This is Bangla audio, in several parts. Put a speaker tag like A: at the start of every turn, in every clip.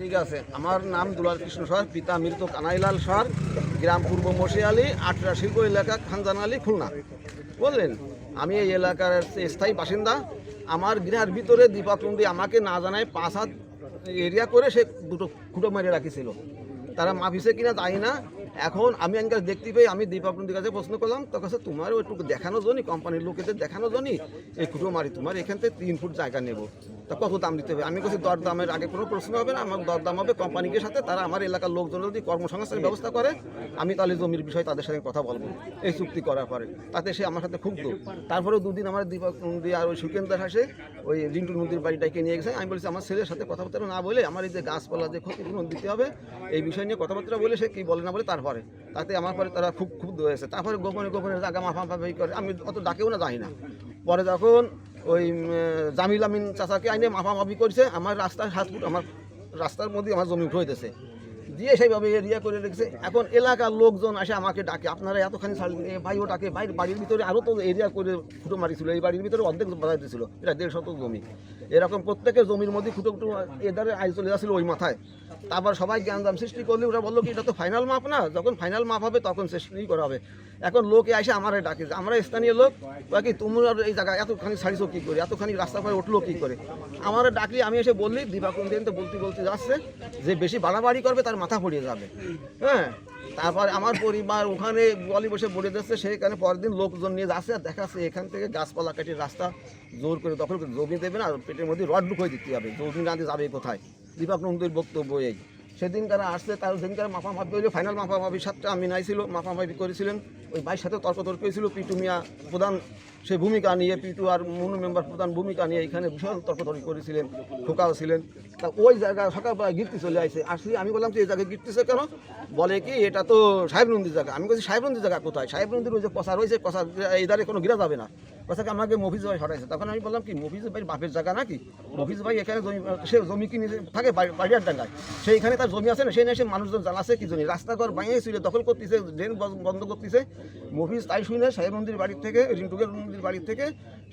A: ঠিক আছে। আমার নাম দুলাল কৃষ্ণ সর, পিতা মৃত কানাইলাল সর, গ্রাম পূর্ব মশিয়ালি, আটরা শিল্প এলাকা, খানজান আলী, খুলনা। বললেন আমি এই এলাকার স্থায়ী বাসিন্দা। আমার গৃহের ভিতরে দীপক আমাকে না জানায় পাঁচ হাত এরিয়া করে সে দুটো খুঁটো মেরে রাখিছিল। তারা মাফিসে কিনা জানি না। এখন আমি আজকাল দেখতে পেয়ে আমি দীপক নন্দীর কাছে প্রশ্ন করলাম তো কাছে তোমারও একটু দেখানো জনি, কোম্পানির লোকেদের দেখানো জনি, এই খুঁটো মারি তোমার, এখান থেকে তিন ফুট জায়গা নেব। তা কত দাম দিতে হবে? আমি বলছি দর দামের আগে কোনো প্রশ্ন হবে না। আমার দর দাম হবে কোম্পানির সাথে, তারা আমার এলাকার লোকজন যদি কর্মসংস্থানের ব্যবস্থা করে, আমি তাহলে জমির বিষয়ে তাদের সাথে কথা বলব। এই চুক্তি করার পরে। তাতে সে আমার সাথে ক্ষুব্ধ তারপরে দুদিন আমার দীপক নন্দী আর ওই সুকেন্দ্র হাসে, ওই রিন্টু নদীর বাড়িটাকে নিয়ে গেছে। আমি বলেছি, আমার ছেলের সাথে কথাবার্তা না বলে আমার এই যে গাছপালা যে ক্ষতিপূরণ দিতে হবে, এই বিষয় নিয়ে কথাবার্তা বলে সে কি বলে না বলে তারপরে। তাতে আমার পরে তারা খুব ক্ষুব্ধ হয়েছে। তারপরে গোপনে গোপনে জায়গা মাফা করে। আমি অত ডাকেও না যাই না। পরে যখন ওই জামিল আমিন চাচাকে আইনে মাফামাফি করছে। আমার রাস্তার হাত ফুট, আমার রাস্তার মধ্যে আমার জমি হইতেছে। দিয়ে সেইভাবে এরিয়া করে রেখেছে। এখন এলাকার লোকজন আসে আমাকে ডাকে, আপনারা এতখানি ছাড়লেন ভাই ও ডাকে বাইরে, বাড়ির ভিতরে আরও তো এরিয়া করে ফুটো মারিছিল, এই বাড়ির ভিতরে অর্ধেক বাজাই দিয়েছিল এটা দেড় শতক জমি। এরকম প্রত্যেকের জমির মধ্যে ফুটো ফুটো এদারে আই চলে যাচ্ছিল ওই মাথায়। তারপর সবাই জ্ঞানদাম সৃষ্টি করলে, ওরা বলল কি, এটা তো ফাইনাল মাপ না। যখন ফাইনাল মাপ হবে, তখন সৃষ্টি করা হবে। এখন লোকে আসে আমার ডাকে আমরা স্থানীয় লোক, বাকি কি তুমি আর এই জায়গা এতখানি ছাড়িছো কী করে? এতখানি রাস্তা পরে উঠল কী করে? আমার ডাকলি, আমি এসে বললি দিবাকুন দিন তো বলতে বলতে যাচ্ছে যে, বেশি বাড়াবাড়ি করবে, তার মাথা পড়িয়ে যাবে। হ্যাঁ? তারপর আমার পরিবার ওখানে বলি বসে বলে দিচ্ছে সেখানে পরের দিন লোকজন নিয়ে যাচ্ছে, আর দেখাচ্ছে এখান থেকে গাছপালা কেটে রাস্তা জোর করে দখল করে, জমি দেবে না পেটের মধ্যে রড ঢুকিয়ে দিতে হবে, জমি দিয়ে যাবে কোথায়? দীপক বক্তব্য এই। সেদিন তারা আসছে, তার দিনকার মাপামাপি হইলে, ফাইনাল মাপামাপির সাথে আমি নাইছিল মাপামাপি করেছিলেন। ওই ভাইয়ের সাথে তর্ক তর্ক হয়েছিল, পিটু মিয়া প্রধান সে ভূমিকা নিয়ে, পিটু আর মনু মেম্বার প্রধান ভূমিকা নিয়ে এখানে বিশাল তর্কতর্কি করেছিলেন ঠোকাও ছিলেন। তা ওই জায়গায় সকালবেলা গিরতে চলে আসছে আসলে আমি বললাম যে এই জায়গায় গিরতেছে কেন? বলে কি, এটা তো সাহেবনন্দির জায়গা। আমি বলছি, সাহেবনন্দির জায়গা কোথায়? সাহেবনন্দির ওই যে পচা রয়েছে পচা এই ধারে কোনো গিরা যাবে না। কথাকে আমাকে মফিজ ভাই হটাইছে তখন আমি বললাম কি, মফিজ ভাই বাপের জায়গা নাকি? মফিজ ভাই এখানে জমি, সে জমি কিনে থাকে বাড়ি- বাড়িয়ার ডাঙ্গায়। সেইখানে তার জমি আছে না সেই এসে মানুষজন জানাচ্ছে কি জমি রাস্তাঘর বানিয়ে ছিল দখল করতেছে, ড্রেন বন্ধ করতেছে। মফিজ তাই শুনে সাহেব মন্দির বাড়ির থেকে রিন্টুকের মন্দির বাড়ির থেকে,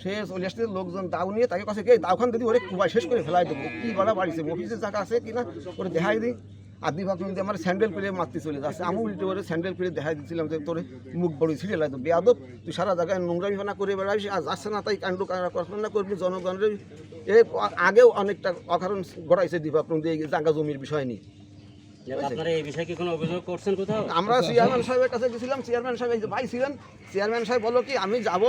A: সে চলে আসছে লোকজন দাও নিয়ে তাকে কাছে কে দাওখান দিদি, ওরে কুবাই শেষ করে ফেলাই দেবো, কি বাড়া বাড়িছে, মফিজের জায়গা আছে কিনা ওরে দেখাই দিই। আদি ভাব কিন্তু আমার স্যান্ডেল পেলে মারতে চলে যাচ্ছে, আমি উল্টে করে স্যান্ডেল পেলে দেখাই দিচ্ছিলাম যে তোর মুখ বড় ছিঁড়ে লাগতো বেয়াদব, তুই সারা জায়গায় নোংরা ফানা করে বেড়াইস, আর যাচ্ছে না তাই কাণ্ড কল্পনা করবি, জনগণের, এ, আগেও অনেকটা অকারণ ঘটাইছে নন্দী এই জায়গা জমির বিষয় নিয়ে। আমরা চেয়ারম্যান সাহেবের কাছে গেছিলাম চেয়ারম্যান সাহেব এই যে ভাই ছিলেন চেয়ারম্যান সাহেব বলল কি আমি যাব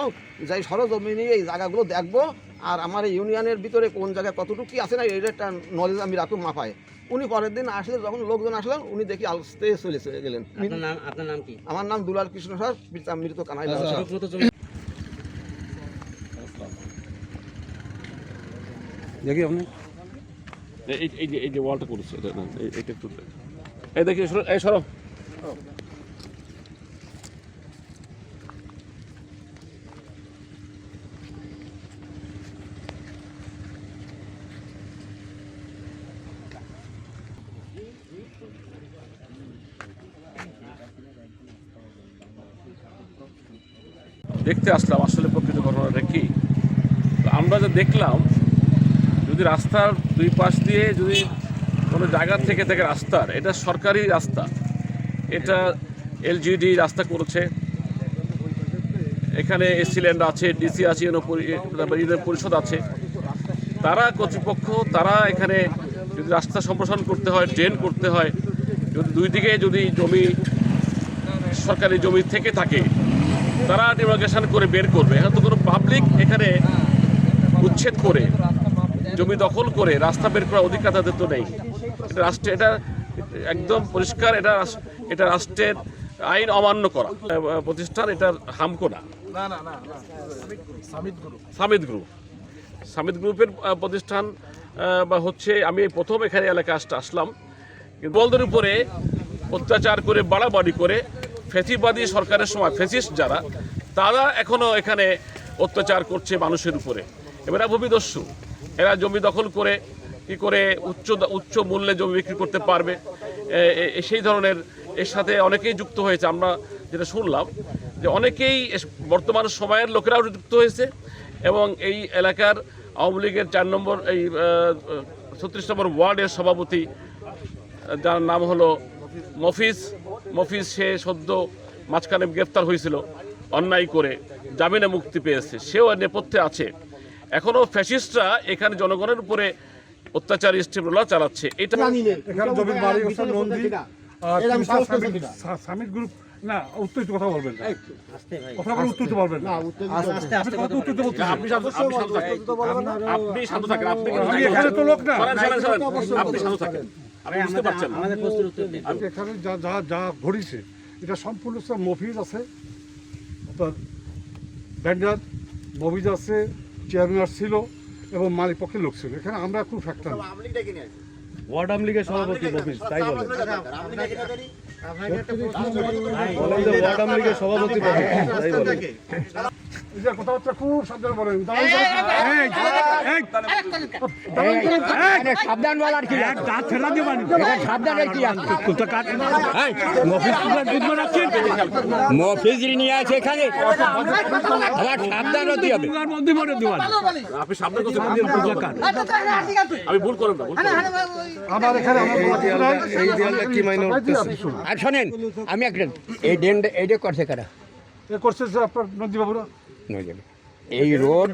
A: যাই সরজমিনে এই জায়গাগুলো দেখব আর আমার ইউনিয়নের ভিতরে কোন জায়গায় কতটুকু কি আছে না এর একটা নলেজ আমি রাখুন মাপায় উনি পরের দিন আসলে যখন লোকজন আসলেন উনি দেখি আলসতে চলে চলে গেলেন।
B: আপনার নাম কি?
A: আমার নাম দুলাল কৃষ্ণ স্যার মৃত কানাই
B: জমি
C: দেখি আপনি। এই এই যে এই যে ওয়ালটা করেছে এটা একটু দেখ। এই দেখি এই সরো। দেখতে আসলাম, আসলে প্রকৃত ঘটনাটা তো আমরা যা দেখলাম, যদি রাস্তার দুই পাশ দিয়ে যদি কোনো জায়গা থেকে থেকে রাস্তার এটা সরকারি রাস্তা। এটা এলজিডি রাস্তা করেছে। এখানে এসিল্যান্ড আছে ডিসি আছে ইউনিয়ন পরিষদ আছে। তারা কর্তৃপক্ষ, তারা এখানে যদি রাস্তা সম্প্রসারণ করতে হয় ড্রেন করতে হয়, যদি দুই দিকে যদি জমি, সরকারি জমি থেকে থাকে, তারা ডিমার্কেশন করে বের করবে। এখন তো কোনো পাবলিক এখানে উচ্ছেদ করে, জমি দখল করে, রাস্তা বের করার অধিকার তাদের তো নেই। রাষ্ট্রে এটা একদম পরিষ্কার এটা এটা রাষ্ট্রের আইন অমান্য করা। প্রতিষ্ঠান এটার হামকো না। সামিদ গ্রুপ। সামিদ গ্রুপের প্রতিষ্ঠান বা হচ্ছে আমি প্রথম এখানে এলাকা আসতে আসলাম। বলদের উপরে অত্যাচার করে বাড়াবাড়ি করে ফেসিবাদী সরকারের সময় ফেসিস্ট যারা তারা এখনও এখানে অত্যাচার করছে মানুষের উপরে। এবার ভূমিদস্যু। এরা জমি দখল করে কি করে উচ্চ উচ্চ মূল্যে জমি বিক্রি করতে পারবে? সেই ধরনের এর সাথে অনেকেই যুক্ত হয়েছে। আমরা যেটা শুনলাম যে অনেকেই বর্তমান সময়ের লোকেরাও যুক্ত হয়েছে এবং এই এলাকার আওয়ামী লীগের চার নম্বর, এই ছত্রিশ নম্বর ওয়ার্ডের সভাপতি, যার নাম হলো মফিজ মফিজ সে সদ্য মাঝখানে গ্রেপ্তার হয়েছিল অন্যায় করে, জামিনে মুক্তি পেয়েছে। সেও নেপথ্যে আছে। এখনও ফ্যাসিস্টরা এখানে জনগণের উপরে অত্যাচার স্টিমুলা চালাচ্ছে। এটা
D: সামিট- গ্রুপ না কথা বলবেন। না।
B: আসতে ভাই।
D: কথা বলে বলবেন।
C: আপনি শান্ত থাকেন। আপনি আপনি
D: এখানে তো লোক না।
C: সরেন, সরেন, সরেন। আপনি শান্ত থাকেন। আপনি বুঝতে পারছেন না।
B: আমাদের প্রশ্নের উত্তর দিন।
D: এখানে যা যা যা ঘটেছে এটা সম্পূর্ণ সব মফিজ আছে। আপনার ব্যান্ডার মফিজ আছে চেয়ারম্যান ছিল। এবং মালিক পক্ষের লোক ছিল। এখানে আমরা খুব ফ্যাক্টর
E: ওয়ার্ড আওয়ামী লীগের সভাপতি মফিজ তাই বলেন বলেন যে ওয়ার্ড আওয়ামী লীগের সভাপতি মফিজ তাই
D: কথাবার্তা খুব সাবধানে বলেন
F: কি মফিজ নিয়ে আছে এখানে আমার সাবধান হতে হবে
C: আপনি আমি ভুল করেন
D: এখানে।
E: এই দেয়ালটা কি মাইনে।
F: আর শোনেন আমি একটা এই ডেন এইটা করছে কারা
D: করছে আপনার
F: নজরে এই রোড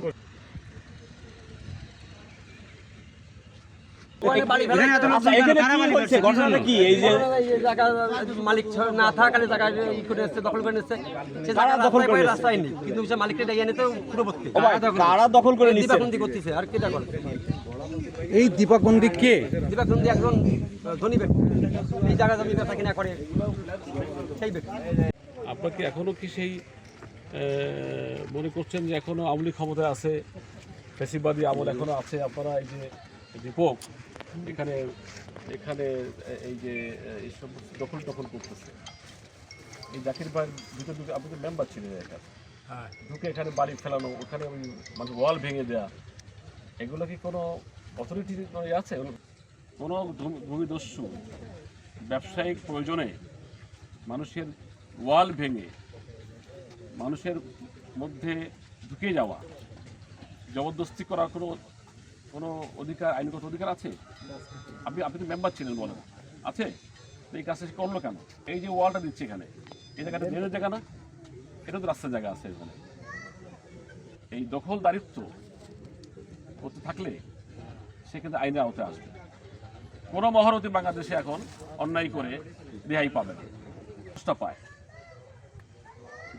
G: মালিক না থাকালে জায়গা ই করে এসছে দখল করে নিচ্ছে সে জায়গা দখল করে রাস্তায় নেই কিন্তু সে মালিককে ডাইয়া নিতে পূর্ববর্তী
E: কারা দখল করে নিচ্ছে
G: করতেছে আর কেটা করে
E: এই কে
G: একজন ধনী ব্যক্তি এই জায়গা জমি বেচা কিনা করে সেই ব্যক্তি
C: আপনার কি এখনও কি সেই মনে করছেন যে এখনও আমলি ক্ষমতায় আছে ফেসিবাদী আমল এখনও আছে। আপনারা এই যে দীপক এখানে এখানে এই যে এই সব দখল দখল করতেছে। এই জাকির ভাই দুটো দুটো আপনি তো মেম্বার ছিলেন এখানে ঢুকে এখানে বাড়ি ফেলানো ওখানে ওই মানে ওয়াল ভেঙে দেওয়া এগুলো কি কোনো অথরিটি আছে? কোনো ভূমিদস্যু ব্যবসায়িক প্রয়োজনে মানুষের ওয়াল ভেঙে মানুষের মধ্যে ঢুকে যাওয়া, জবরদস্তি করার কোনো কোনো অধিকার, আইনগত অধিকার আছে? আপনি আপনি তো মেম্বার ছিলেন বলেন। আছে? তো এই কাজটা করল কেন? এই যে ওয়ালটা দিচ্ছে এখানে, এই জায়গাটা ড্রেনের জায়গা না? এটা তো রাস্তার জায়গা আছে এখানে। এই দখল দারিত্ব করতে থাকলে সে কিন্তু আইনের আওতায় আসবে। কোনো মহারতী বাংলাদেশে এখন অন্যায় করে রেহাই পাবে না। পায়।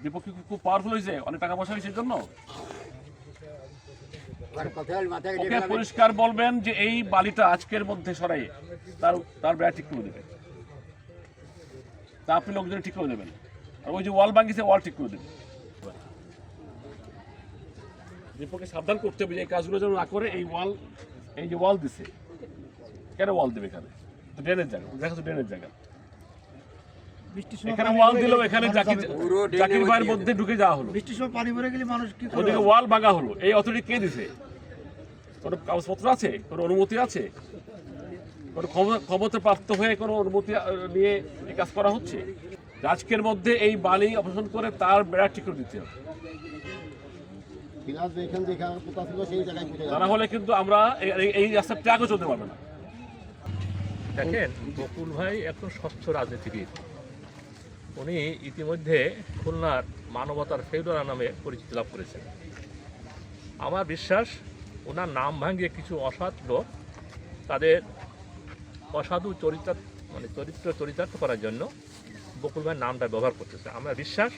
C: দীপক কি খুব পাওয়ারফুল হয়েছে? অনেক টাকা পয়সা হয়েছে জন্য? ওকে পরিষ্কার বলবেন যে এই বালিটা আজকের মধ্যে সরাই। তার তার বেড়া ঠিক করে দেবে। তা আপনি লোকজন ঠিক করে দেবেন। আর ওই যে ওয়াল ভাঙিছে ওয়াল ঠিক করে দেবেন। দীপককে সাবধান করতে হবে যে এই কাজগুলো যেন না করে এই ওয়াল এই যে ওয়াল দিছে। কেন ওয়াল দেবে এখানে? ড্রেনের জায়গা। দেখা ড্রেনের জায়গা। এখানে ওয়াল দিলেও এখানে জাকির জাকির ভাইয়ের মধ্যে ঢুকে যাওয়া হলো।
D: বৃষ্টির সময় পানি ভরে গেলে মানুষ কি
C: ওদিকে ওয়াল ভাঙা হলো। এই অথরিটি কে দিছে? কোনো কাগজপত্র আছে? কোনো অনুমতি আছে? কোনো ক্ষমতা ক্ষমতা প্রাপ্ত হয়ে কোনো অনুমতি নিয়ে এই কাজ করা হচ্ছে? আজকের মধ্যে এই বালি অপারেশন করে তার বেড়া ঠিক করে দিতে হবে। তা না হলে কিন্তু আমরা এই- এই- এই রাস্তা ট্র্যাকও চলতে পারবে না।
H: দেখেন বকুল ভাই একজন স্বচ্ছ রাজনীতিবিদ। উনি ইতিমধ্যে খুলনার মানবতার ফেউডারা নামে পরিচিতি লাভ করেছেন। আমার বিশ্বাস, ওনার নাম ভাঙিয়ে কিছু অসৎ লোক তাদের অসাধু চরিত্র মানে চরিত্র চরিতার্থ করার জন্য বকুল ভাইয়ের নামটা ব্যবহার করতেছে। আমরা বিশ্বাস,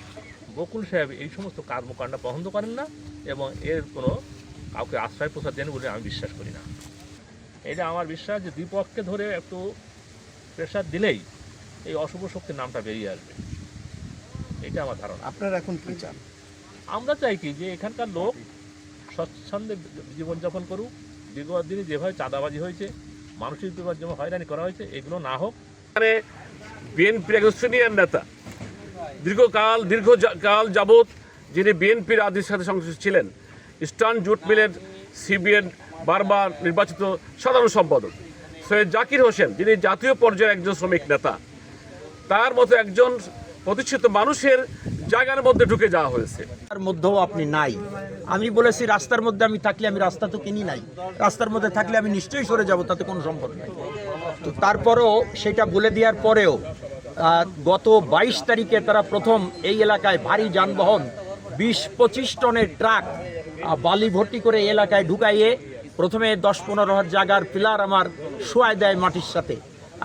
H: বকুল সাহেব এই সমস্ত কর্মকাণ্ড পছন্দ করেন না এবং এর কোনো কাউকে আশ্রয় প্রসাদ দেন বলে আমি বিশ্বাস করি না। এটা আমার বিশ্বাস যে দ্বিপক্ষকে ধরে একটু প্রেশার দিলেই এই অশুভ শক্তির নামটা বেরিয়ে আসবে। এটা আমার ধারণা।
E: আপনারা এখন কি চান?
H: আমরা চাই কি যে এখানকার লোক স্বচ্ছন্দে জীবনযাপন করুক। বিগত দিনে যেভাবে চাঁদাবাজি হয়েছে মানসিক বিপদ যেমন হয়রানি করা হয়েছে এগুলো না হোক।
C: এখানে বিএনপির একজন সিনিয়র নেতা দীর্ঘকাল দীর্ঘ যা- কাল যাবৎ যিনি বিএনপির আদির সাথে সংশ্লিষ্ট ছিলেন ইস্টার্ন জুট মিলের সিবিএন বারবার নির্বাচিত সাধারণ সম্পাদক সৈয়দ জাকির হোসেন যিনি জাতীয় পর্যায়ের একজন শ্রমিক নেতা তার মতো একজন প্রতিষ্ঠিত মানুষের জায়গার মধ্যে ঢুকে যাওয়া হয়েছে।
F: তার মধ্যেও আপনি নাই। আমি বলেছি, রাস্তার মধ্যে আমি থাকলে আমি রাস্তা তো কিনি নাই। রাস্তার মধ্যে থাকলে আমি নিশ্চয়ই সরে যাব, তাতে কোনো সম্পদ নাই। তো তারপরেও সেটা বলে দেওয়ার পরেও গত বাইশ তারিখে তারা প্রথম এই এলাকায় ভারী যানবাহন, বিশ পঁচিশ টনের ট্রাক বালি ভর্তি করে এলাকায় ঢুকাইয়ে প্রথমে দশ পনেরো হাজার জায়গার পিলার আমার শোয়ায় দেয় মাটির সাথে।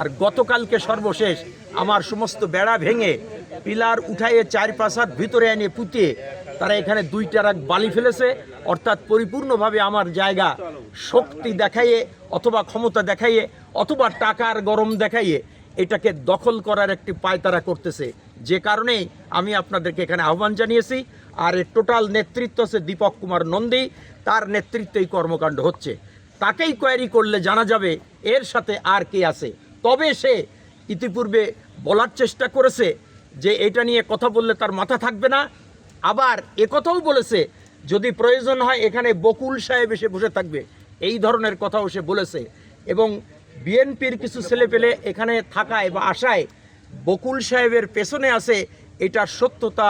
F: আর গতকালকে সর্বশেষ আমার সমস্ত বেড়া ভেঙে পিলার উঠাইয়ে চার পাঁচ হাত ভিতরে এনে পুঁতিয়ে তারা এখানে দুই টারাক বালি ফেলেছে, অর্থাৎ পরিপূর্ণভাবে আমার জায়গা শক্তি দেখাইয়ে অথবা ক্ষমতা দেখাইয়ে অথবা টাকার গরম দেখাইয়ে এটাকে দখল করার একটি পায়তারা করতেছে। যে কারণেই আমি আপনাদেরকে এখানে আহ্বান জানিয়েছি। আর এর টোটাল নেতৃত্ব হচ্ছে দীপক কুমার নন্দী, তার নেতৃত্বেই কর্মকাণ্ড হচ্ছে। তাকেই কোয়ারি করলে জানা যাবে এর সাথে আর কে আছে। তবে সে ইতিপূর্বে বলার চেষ্টা করেছে যে এটা নিয়ে কথা বললে তার মাথা থাকবে না। আবার একথাও বলেছে, যদি প্রয়োজন হয় এখানে বকুল সাহেব এসে বসে থাকবে। এই ধরনের কথাও সে বলেছে। এবং বিএনপির কিছু ছেলেপেলে এখানে থাকায় বা আশায় বকুল সাহেবের পেছনে আছে এটার সত্যতা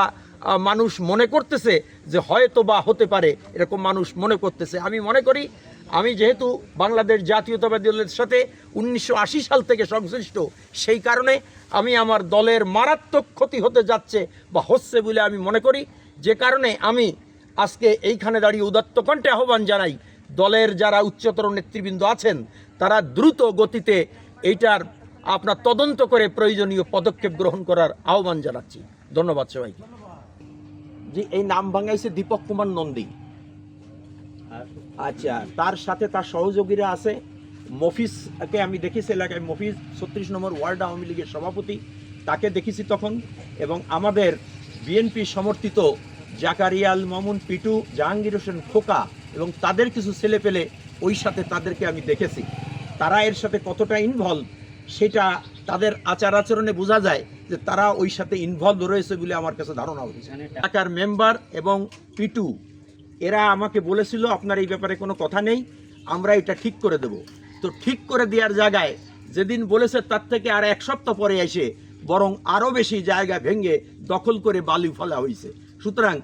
F: মানুষ মনে করতেছে যে হয়তো বা হতে পারে, এরকম মানুষ মনে করতেছে। আমি মনে করি আমি যেহেতু বাংলাদেশ জাতীয়তাবাদী দলের সাথে উনিশশো আশি সাল থেকে সংশ্লিষ্ট, সেই কারণে আমি আমার দলের মারাত্মক ক্ষতি হতে যাচ্ছে বা হচ্ছে বলে আমি মনে করি। যে কারণে আমি আজকে এইখানে দাঁড়িয়ে উদাত্ত কণ্ঠে আহ্বান জানাই, দলের যারা উচ্চতর নেতৃবৃন্দ আছেন, তারা দ্রুত গতিতে এইটার আপনার তদন্ত করে প্রয়োজনীয় পদক্ষেপ গ্রহণ করার আহ্বান জানাচ্ছি। ধন্যবাদ সবাইকে। জি, এই নাম ভাঙাইছে দীপক কুমার নন্দী। আচ্ছা তার সাথে তার সহযোগীরা আছে। মফিজকে আমি দেখেছি এলাকায় মফিজ ছত্রিশ নম্বর ওয়ার্ড আওয়ামী লীগের সভাপতি তাকে দেখেছি তখন। এবং আমাদের বিএনপি সমর্থিত জাকারিয়াল মামুন পিটু জাহাঙ্গীর হোসেন খোকা এবং তাদের কিছু ছেলে পেলে ওই সাথে তাদেরকে আমি দেখেছি। তারা এর সাথে কতটা ইনভলভ সেটা তাদের আচার আচরণে বোঝা যায় যে তারা ওই সাথে ইনভলভ রয়েছে বলে আমার কাছে ধারণা হচ্ছে। এলাকার মেম্বার এবং পিটু এরা আমাকে বলেছিল আপনার এই ব্যাপারে কোনো কথা নেই আমরা এটা ঠিক করে দেব। তো ঠিক করে দেওয়ার জায়গায় যেদিন বলেছে তার থেকে আর এক সপ্তাহ পরে এসে বরং আরও বেশি জায়গা ভেঙে দখল করে বালি ফেলা হয়েছে। সুতরাং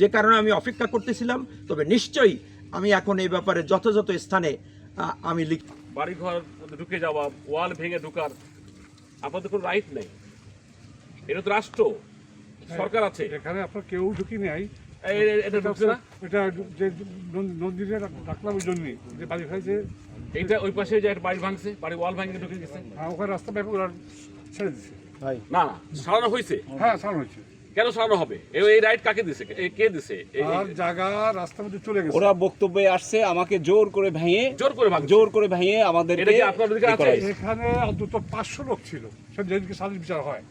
F: যে কারণে আমি অপেক্ষা করতেছিলাম তবে নিশ্চয়ই আমি এখন এই ব্যাপারে যথাযথ স্থানে আমি লিখ
C: বাড়িঘর ঢুকে যাওয়া ওয়াল ভেঙে ঢুকার আপনাদের কোনো রাইট নেই। এটা তো রাষ্ট্র সরকার আছে।
D: এখানে আপনার কেউ ঢুকি নাই
C: এটা ঢুকছে না?
D: এটা যে ডাকলাম ওই জন্যই যে বাড়ি খাইছে
C: এইটা ওই পাশে যে একটা বাড়ি ভাঙছে বাড়ি ওয়াল ভেঙে ঢুকে গেছে।
D: আর ওখানে রাস্তা ব্যাপক ওরা ছেড়ে দিচ্ছে
C: না না সারানো হয়েছে?
D: হ্যাঁ সারানো হয়েছে।
C: কেন সারানো হবে? এই- এই রাইট কাকে দিছে? এ- কে দিছে?
D: আর জায়গা রাস্তার মধ্যে চলে গেছে।
E: ওরা বক্তব্যে আসছে আমাকে জোর করে ভেঙে
C: জোর করে ভাঙছে।
E: জোর করে ভেঙে আমাদের
C: এটা কি আপনার অধিকার আছে?
D: এখানে অন্তত পাঁচশো লোক ছিল সে যেদিনকে সালিশ বিচার হয়।